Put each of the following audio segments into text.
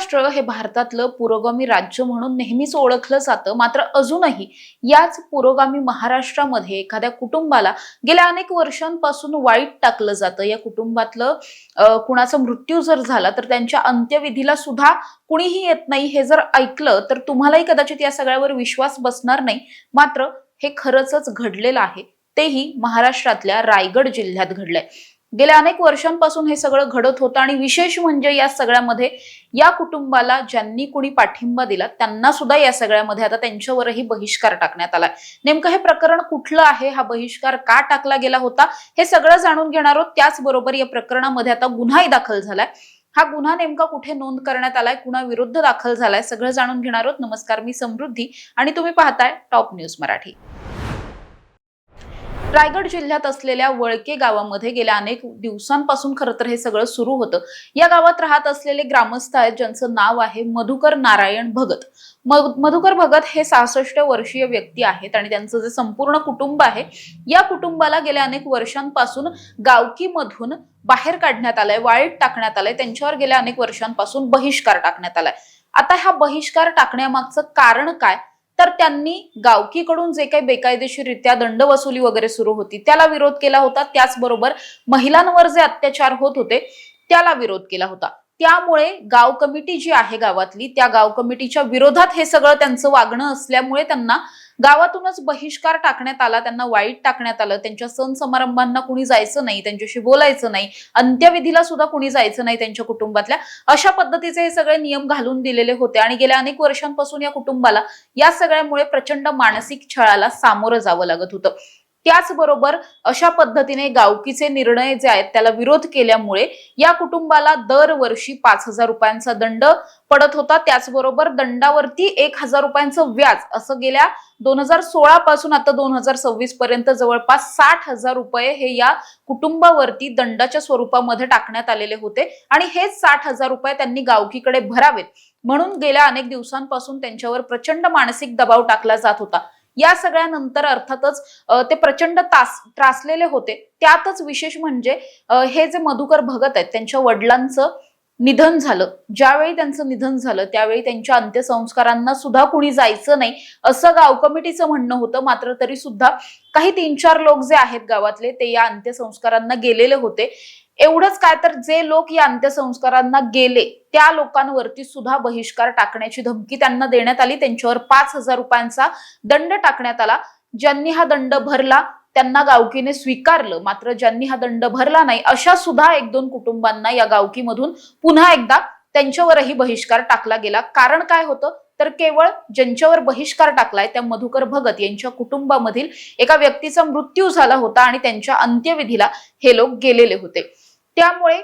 महाराष्ट्र हे भारतातलं पुरोगामी राज्य म्हणून नेहमीच ओळखलं जातं. मात्र अजूनही याच पुरोगामी महाराष्ट्रामध्ये एखाद्या कुटुंबाला गेल्या अनेक वर्षांपासून वाईट टाकलं जातं. या कुटुंबातलं कुणाचा मृत्यू जर झाला तर त्यांच्या अंत्यविधीला सुद्धा कुणीही येत नाही. हे जर ऐकलं तर तुम्हालाही कदाचित या सगळ्यावर विश्वास बसणार नाही. मात्र हे खरंच घडलेलं आहे. तेही महाराष्ट्रातल्या रायगड जिल्ह्यात घडलंय. गेल्या अनेक वर्षांपासून हे सगळं घडत होतं आणि विशेष म्हणजे या सगळ्यामध्ये या कुटुंबाला ज्यांनी कुणी पाठिंबा दिला त्यांना सुद्धा या सगळ्यामध्ये आता त्यांच्यावरही बहिष्कार टाकण्यात आला नेमकं हे प्रकरण कुठलं आहे? हा बहिष्कार का टाकला गेला होता? हे सगळं जाणून घेणार आहोत. त्याचबरोबर या प्रकरणामध्ये आता गुन्हाही दाखल झालाय. हा गुन्हा नेमका कुठे नोंद करण्यात आलाय? कुणा विरुद्ध दाखल झालाय? सगळं जाणून घेणार आहोत. नमस्कार मी समृद्धी आणि तुम्ही पाहताय टॉप न्यूज मराठी. रायगड जिल्ह्यात असलेल्या वळके गावामध्ये गेल्या अनेक दिवसांपासून खरं तर हे सगळं सुरू होतं. या गावात राहत असलेले ग्रामस्थ आहेत ज्यांचं नाव आहे मधुकर नारायण भगत. मधुकर भगत हे सहासष्ट वर्षीय व्यक्ती आहेत आणि त्यांचं जे संपूर्ण कुटुंब आहे या कुटुंबाला गेल्या अनेक वर्षांपासून गावकीमधून बाहेर काढण्यात आलाय वाळीत टाकण्यात आलंय त्यांच्यावर गेल्या अनेक वर्षांपासून बहिष्कार टाकण्यात आलाय. आता हा बहिष्कार टाकण्यामागचं कारण काय? तर त्यांनी गावकीकडून जे काही बेकायदेशीररित्या दंड वसुली वगैरे सुरू होती त्याला विरोध केला होता. त्याचबरोबर महिलांवर जे अत्याचार होत होते त्याला विरोध केला होता. त्यामुळे गाव कमिटी जी आहे गावातली त्या गाव कमिटीच्या विरोधात हे सगळं त्यांचं वागणं असल्यामुळे त्यांना गावातूनच बहिष्कार टाकण्यात आला त्यांना वाईट टाकण्यात आलं त्यांच्या सण समारंभांना कुणी जायचं नाही त्यांच्याशी बोलायचं नाही अंत्यविधीला सुद्धा कुणी जायचं नाही त्यांच्या कुटुंबातल्या. अशा पद्धतीचे हे सगळे नियम घालून दिलेले होते आणि गेल्या अनेक वर्षांपासून या कुटुंबाला या सगळ्यामुळे प्रचंड मानसिक छळाला सामोरं जावं लागत होतं. त्याचबरोबर अशा पद्धतीने गावकीचे निर्णय जे आहेत त्याला विरोध केल्यामुळे या कुटुंबाला दरवर्षी पाच हजार रुपयांचा दंड पडत होता. त्याचबरोबर दंडावरती एक हजार रुपयांचं व्याज असं गेल्या दोन हजार सोळा पासून आता दोन हजार सव्वीस पर्यंत जवळपास साठ हजार रुपये हे या कुटुंबावरती दंडाच्या स्वरूपामध्ये टाकण्यात आलेले होते. आणि हेच साठ हजार रुपये त्यांनी गावकीकडे भरावेत. म्हणून गेल्या अनेक दिवसांपासून त्यांच्यावर प्रचंड मानसिक दबाव टाकला जात होता. या सगळ्यानंतर अर्थातच ते प्रचंड तास त्रासलेले होते. त्यातच विशेष म्हणजे हे जे मधुकर भगत आहेत त्यांच्या वडिलांचं निधन झालं. ज्यावेळी त्यांचं निधन झालं त्यावेळी त्यांच्या अंत्यसंस्कारांना सुद्धा कुणी जायचं नाही असं गाव कमिटीचं म्हणणं होतं. मात्र तरी सुद्धा काही तीन चार लोक जे आहेत गावातले ते या अंत्यसंस्कारांना गेलेले होते. एवढंच काय तर जे लोक या अंत्यसंस्कारांना गेले त्या लोकांवरती सुद्धा बहिष्कार टाकण्याची धमकी त्यांना देण्यात आली. त्यांच्यावर पाच हजार रुपयांचा दंड टाकण्यात आला. ज्यांनी हा दंड भरला त्यांना गावकीने स्वीकारलं. मात्र ज्यांनी हा दंड भरला नाही अशा सुद्धा एक दोन कुटुंबांना या गावकीमधून पुन्हा एकदा त्यांच्यावरही बहिष्कार टाकला गेला. कारण काय होतं? तर केवळ ज्यांच्यावर बहिष्कार टाकलाय त्या मधुकर भगत यांच्या कुटुंबामधील एका व्यक्तीचा मृत्यू झाला होता आणि त्यांच्या अंत्यविधीला हे लोक गेलेले होते. त्यामुळे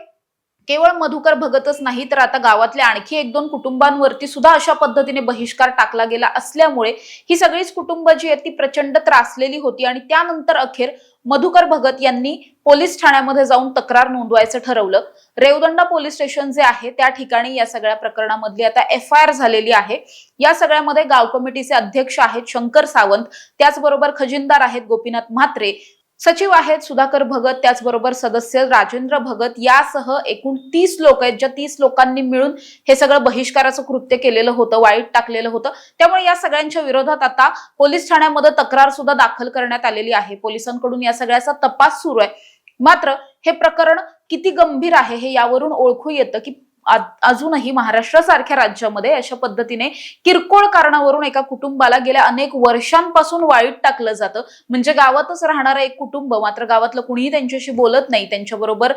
केवळ मधुकर भगतच नाही तर आता गावातल्या आणखी एक दोन कुटुंबांवरती सुद्धा अशा पद्धतीने बहिष्कार टाकला गेला असल्यामुळे ही सगळीच कुटुंब जी आहेत ती प्रचंड त्रासलेली होती आणि त्यानंतर अखेर मधुकर भगत यांनी पोलीस ठाण्यामध्ये जाऊन तक्रार नोंदवायचं ठरवलं. रेवदंडा पोलीस स्टेशन जे आहे त्या ठिकाणी या सगळ्या प्रकरणामधली आता एफ आय आर झालेली आहे. या सगळ्यामध्ये गाव कमिटीचे अध्यक्ष आहेत शंकर सावंत त्याचबरोबर खजिनदार आहेत गोपीनाथ म्हात्रे सचिव आहेत सुधाकर भगत त्याचबरोबर सदस्य राजेंद्र भगत. यासह एकूण तीस लोक आहेत ज्या तीस लोकांनी मिळून हे सगळं बहिष्काराचं कृत्य केलेलं होतं वाईट टाकलेलं होतं. त्यामुळे या सगळ्यांच्या विरोधात आता पोलीस ठाण्यामध्ये तक्रार सुद्धा दाखल करण्यात आलेली आहे. पोलिसांकडून या सगळ्याचा तपास सुरू आहे. मात्र हे प्रकरण किती गंभीर आहे हे यावरून ओळखू येतं की अजूनही महाराष्ट्रासारख्या राज्यामध्ये अशा पद्धतीने किरकोळ कारणावरून एका कुटुंबाला गेल्या अनेक वर्षांपासून वाईट टाकलं जातं. म्हणजे गावातच राहणारं एक कुटुंब मात्र गावातलं कुणीही त्यांच्याशी बोलत नाही. त्यांच्याबरोबर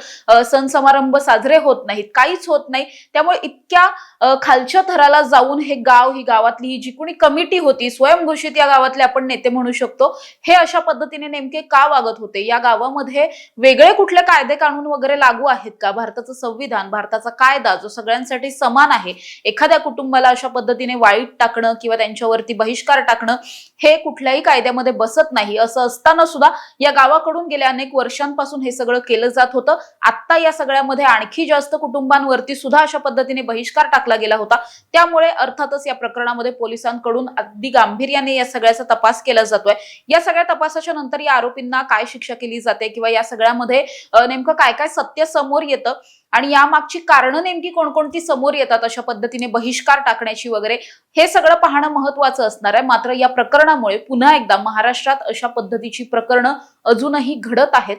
सण समारंभ साजरे होत नाहीत. काहीच होत नाही. त्यामुळे इतक्या खालच्या थराला जाऊन हे गाव ही गावातली ही जी कोणी कमिटी होती स्वयंघोषित या गावातले आपण नेते म्हणू शकतो हे अशा पद्धतीने नेमके का वागत होते? या गावामध्ये वेगळे कुठले कायदे कानून वगैरे लागू आहेत का? भारताचं संविधान भारताचा कायदा जो सगळ्यांसाठी समान आहे. एखाद्या कुटुंबाला अशा पद्धतीने वाईट टाकणं किंवा त्यांच्यावरती बहिष्कार टाकणं हे कुठल्याही कायद्यामध्ये बसत नाही. असं असताना सुद्धा या गावाकडून गेल्या अनेक वर्षांपासून हे सगळं केलं जात होतं. आता या सगळ्यामध्ये आणखी जास्त कुटुंबांवरती सुद्धा अशा पद्धतीने बहिष्कार टाकला गेला होता. त्यामुळे अर्थातच या प्रकरणामध्ये पोलिसांकडून अगदी गांभीर्याने या सगळ्याचा तपास केला जातोय. या सगळ्या तपासाच्या नंतर या आरोपींना काय शिक्षा केली जाते किंवा या सगळ्यामध्ये नेमकं काय काय सत्य समोर येतं आणि यामागची कारणं नेमकी कोणकोणती समोर येतात अशा पद्धतीने बहिष्कार टाकण्याची वगैरे हे सगळं पाहणं महत्वाचं असणार आहे. मात्र या प्रकरणामुळे पुन्हा एकदा महाराष्ट्रात अशा पद्धतीची प्रकरणं अजूनही घडत आहेत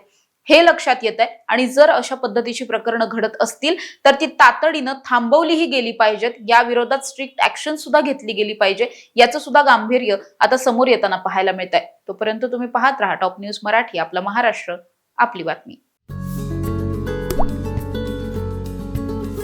हे लक्षात येत आहे आणि जर अशा पद्धतीची प्रकरणं घडत असतील तर ती तातडीनं थांबवलीही गेली पाहिजेत. या विरोधात स्ट्रिक्ट ऍक्शन सुद्धा घेतली गेली पाहिजे. याचं सुद्धा गांभीर्य आता समोर येताना पाहायला मिळत आहे तोपर्यंत तुम्ही पाहत राहा. टॉप न्यूज मराठी आपला महाराष्ट्र आपली बातमी.